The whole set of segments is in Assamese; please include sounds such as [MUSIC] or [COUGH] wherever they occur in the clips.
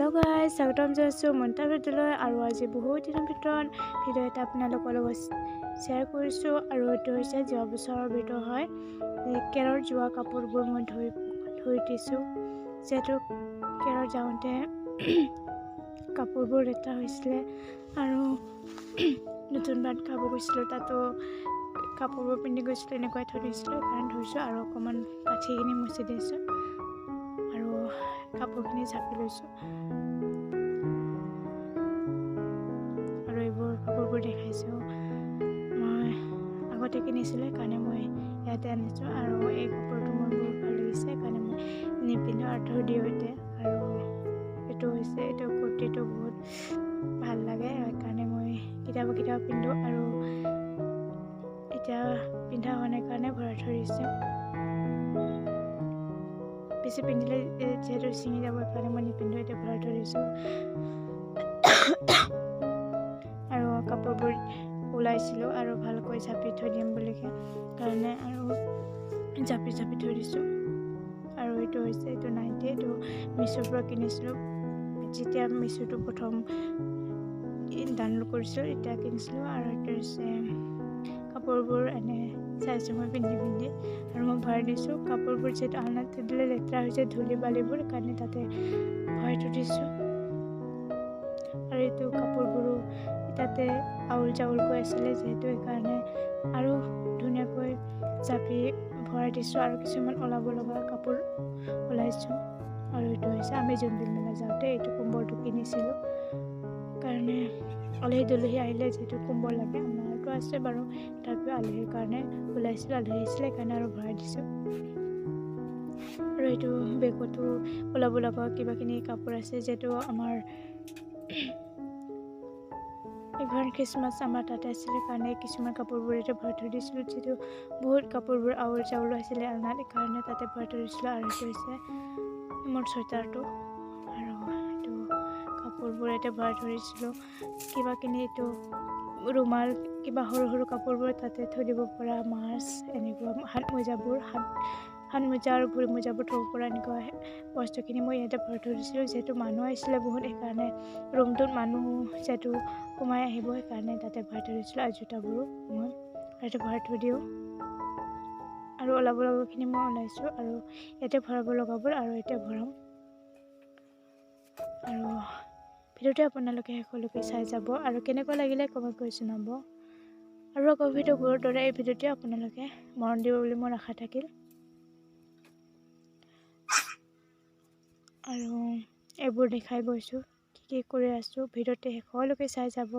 হেল্ল' গাই স্বাগতম জনাইছোঁ মন্তা ভিডিঅ'লৈ আৰু আজি বহুত দিনৰ ভিতৰত ভিডিঅ' এটা আপোনালোকৰ লগত শ্বেয়াৰ কৰিছোঁ আৰু এইটো হৈছে যোৱা বছৰৰ ভিডিঅ' হয়। কেৰৰ যোৱা কাপোৰবোৰ মই ধুই ধুই দিছোঁ। যিহেতু কেৰত যাওঁতে [CLEARS THROAT] কাপোৰবোৰ লেতেৰা হৈছিলে আৰু [CLEARS THROAT] নতুন ভাত খাব গৈছিলোঁ তাতো কাপোৰবোৰ পিন্ধি গৈছিলোঁ এনেকুৱাই থৈ দিছিলোঁ কাৰণ ধুইছোঁ আৰু অকণমান কাঠিখিনি মুচি দিছোঁ। কাপোৰখিনি জাপি লৈছোঁ আৰু এইবোৰ কাপোৰবোৰ দেখাইছোঁ মই আগতে কিনিছিলোঁ সেইকাৰণে মই ইয়াতে আনিছোঁ আৰু এই কাপোৰটো মোৰ বহুত ভাল লাগিছে সেইকাৰণে মই নিপিন্ধোঁ আৰু থৈ দিওঁ এতিয়া আৰু এইটো হৈছে এইটো কুৰ্তিটো বহুত ভাল লাগে সেইকাৰণে মই কেতিয়াবা কেতিয়াবা পিন্ধোঁ আৰু এতিয়া পিন্ধা হোৱা নাই কাৰণে ভৰাই থৈ দিছোঁ বেছি পিন্ধিলে যিহেতু ছিঙি যাব সেইকাৰণে মই নিপিন্ধোঁ এতিয়া থৈ দিছোঁ আৰু কাপোৰবোৰ ওলাইছিলোঁ আৰু ভালকৈ জাপি থৈ দিম বুলি কাৰণে আৰু জাপি জাপি থৈ দিছোঁ আৰু এইটো হৈছে এইটো নাইটি এইটো মিছ'ৰ পৰা কিনিছিলোঁ যেতিয়া মিছ'টো প্ৰথম ডাউনলোড কৰিছিলোঁ তেতিয়া কিনিছিলোঁ আৰু এইটো হৈছে কাপোৰবোৰ এনে চাইছোঁ মই পিন্ধি পিন্ধি আৰু মই ভৰাই দিছোঁ। কাপোৰবোৰ যিহেতু থৈ দিলে লেতেৰা হৈছে ধূলি বালিবোৰ সেইকাৰণে তাতে ভৰাই থৈ দিছোঁ। আৰু এইটো কাপোৰবোৰো তাতে আউল চাউলকৈ আছিলে যিহেতু সেইকাৰণে আৰু ধুনীয়াকৈ জাপি ভৰাই দিছোঁ আৰু কিছুমান ওলাব লগা কাপোৰ ওলাইছোঁ। আৰু এইটো হৈছে আমি যোনবিল মেলা যাওঁতে এইটো কোম্বৰটো কিনিছিলোঁ। কাৰণে আলহী দুলহী আহিলে যিহেতু কোম্বৰ লাগে আমাৰতো আছে বাৰু তথাপিও আলহীৰ কাৰণে ওলাইছিলোঁ আলহী আহিছিলে সেইকাৰণে আৰু ভৰাই দিছোঁ। আৰু এইটো বেগতো ওলাব লগা কিবাকিনি কাপোৰ আছে? যিহেতু আমাৰ এইবাৰ খ্ৰীষ্টমাছ আমাৰ তাতে আছিলে কাৰণে কিছুমান কাপোৰবোৰ এতিয়া ভৰাই থৈ দিছিলোঁ যিহেতু বহুত কাপোৰবোৰ আউল চাউল আছিলে আলনাত সেইকাৰণে তাতে ভৰাই থৈ দিছিলোঁ আৰু এইটো হৈছে মোৰ চুৱেটাৰটো আৰু এইটো কাপোৰবোৰ এতিয়া ভৰাই থৈ দিছিলোঁ কিবাকিনি এইটো ৰুমাল কিবা সৰু সৰু কাপোৰবোৰ তাতে থৈ দিব পৰা মাছ এনেকুৱা হাত মোজাবোৰ হাত হাত মোজা আৰু ভৰি মোজাবোৰ থ'ব পৰা এনেকুৱা বস্তুখিনি মই ইয়াতে ভৰাই থৈ দিছিলোঁ। যিহেতু মানুহ আহিছিলে বহুত সেইকাৰণে ৰুমটোত মানুহ যিহেতু সোমাই আহিব সেইকাৰণে তাতে ভৰাই থৈ দিছিলোঁ। আৰু জোতাবোৰো মই ইয়াতে ভৰাই থৈ দিওঁ। আৰু ওলাব লগাখিনি মই ওলাইছোঁ আৰু ইয়াতে ভৰাব লগাবোৰ আৰু এতিয়া ভৰাম। আৰু ভিডিঅ'টো আপোনালোকে শেষলৈকে চাই যাব আৰু কেনেকুৱা লাগিলে কমেণ্ট কৰি জনাব। আৰু আকৌ ভিডিঅ'বোৰৰ দৰে এই ভিডিঅ'টোৱে আপোনালোকে মৰম দিব বুলি মোৰ আশা থাকিল। আৰু এইবোৰ দেখাই গৈছোঁ কি কি কৰি আছোঁ ভিডিঅ'তে শেষলৈকে চাই যাব।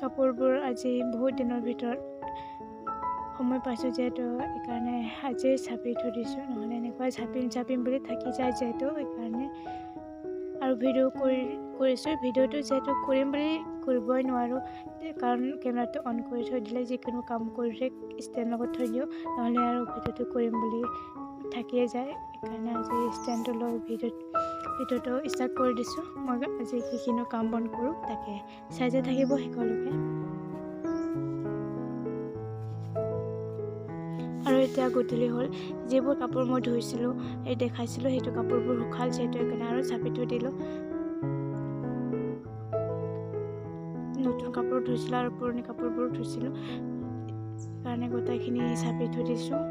কাপোৰবোৰ আজি বহুত দিনৰ ভিতৰত সময় পাইছোঁ যিহেতু সেইকাৰণে আজিয়ে চাপি থৈ দিছোঁ। নহ'লে এনেকুৱা চাপিম চাপিম বুলি থাকি যায় যিহেতু সেইকাৰণে আৰু ভিডিঅ' কৰি কৰিছোঁ ভিডিঅ'টো যিহেতু কৰিম বুলি কৰিবই নোৱাৰোঁ। কাৰণ কেমেৰাটো অন কৰি থৈ দিলে যিকোনো কাম কৰিলে ষ্টেণ্ড লগত থৈ দিওঁ নহ'লে আৰু ভিডিঅ'টো কৰিম বুলি থাকিয়ে যায়। সেইকাৰণে আজি ষ্টেণ্ডটো লৈ ভিডিঅ'ত ভিডিঅ'টো ষ্টাৰ্ট কৰি দিছোঁ। মই আজি সেইখিনি কাম বন কৰোঁ তাকে চাই যাই থাকিব শেষলৈকে। আৰু এতিয়া গধূলি হ'ল। যিবোৰ কাপোৰ মই ধুইছিলোঁ এই দেখাইছিলোঁ সেইটো কাপোৰবোৰ শুকাল যিহেতু সেইকাৰণে আৰু চাপি থৈ দিলোঁ। নতুন কাপোৰ ধুইছিলোঁ আৰু পুৰণি কাপোৰবোৰ ধুইছিলোঁ কাৰণে গোটেইখিনি চাপি থৈ দিছোঁ।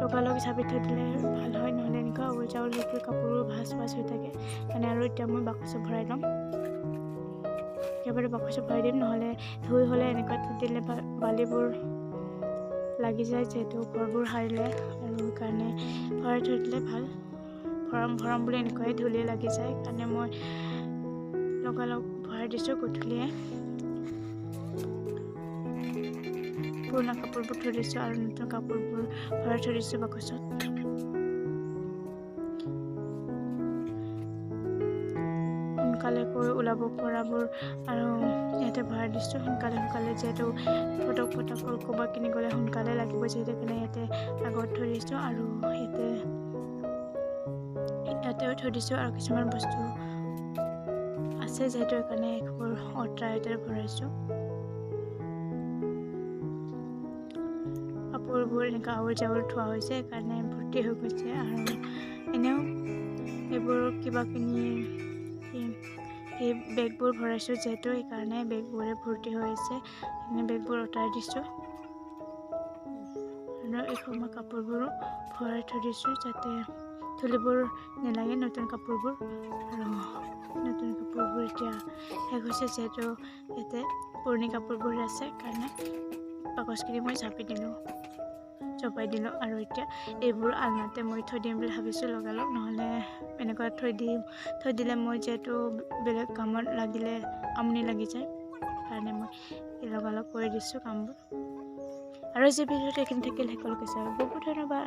লগালগ চাপি থৈ দিলে ভাল হয় নহ'লে এনেকুৱা চাউল সেইবোৰ কাপোৰবোৰ ভাজ ভাজ হৈ থাকে। সেইকাৰণে আৰু এতিয়া মই বাকচত ভৰাই ল'ম। একেবাৰে বাকচত ভৰাই দিম নহ'লে ধুই হ'লে এনেকুৱা থৈ দিলে বালিবোৰ লাগি যায় যিহেতু ঘৰবোৰ সাৰিলে আৰু সেইকাৰণে ভৰাই থৈ দিলে ভাল। ভৰাম ভৰাম বুলি এনেকুৱাই ধূলি লাগি যায় সেইকাৰণে মই লগালগ ভৰাই দিছোঁ গধূলিয়ে। পুৰণা কাপোৰবোৰ থৈ দিছোঁ আৰু নতুন কাপোৰবোৰ ভৰাই থৈ দিছোঁ বাকচত। সোনকালে কৈ ওলাব পৰাবোৰ আৰু ইয়াতে ভৰাই দিছোঁ সোনকালে সোনকালে যিহেতু ফটক ফটক ক'ৰবাত কিনি গ'লে সোনকালে লাগিব যিহেতু সেইকাৰণে ইয়াতে আগত থৈ দিছোঁ আৰু ইয়াতে ইয়াতেও থৈ দিছোঁ আৰু কিছুমান বস্তু আছে যিহেতু সেইকাৰণে এইবোৰ অঁতৰাই ইয়াতে ভৰাইছোঁ। কাপোৰবোৰ এনেকুৱা আউল চাউল থোৱা হৈছে সেইকাৰণে ভৰ্তি হৈ গৈছে আৰু এনেও এইবোৰ কিবা কিনি এই বেগবোৰ ভৰাইছোঁ যিহেতু সেইকাৰণে বেগবোৰে ভৰ্তি হৈ আছে। সেইকাৰণে বেগবোৰ অঁতাই দিছোঁ। আৰু এইখন মই কাপোৰবোৰো ভৰাই থৈ দিছোঁ যাতে তুলিবোৰ নেলাগে নতুন কাপোৰবোৰ। আৰু নতুন কাপোৰবোৰ এতিয়া শেষ হৈছে যিহেতু ইয়াতে পুৰণি কাপোৰবোৰ আছে কাৰণে বাকচখিনি মই জাপি দিলোঁ। চপাই দিলোঁ আৰু এতিয়া এইবোৰ আলনাতে মই থৈ দিম বুলি ভাবিছোঁ লগালগ নহ'লে এনেকুৱা থৈ দিম থৈ দিলে মই যিহেতু বেলেগ কামত লাগিলে আমনি লাগি যায় কাৰণে মই লগালগ কৰি দিছোঁ কামবোৰ। আৰু যি ভিডিঅ'ত এইখিনি থাকিল সকলোকে চাওঁ বহুত ধন্যবাদ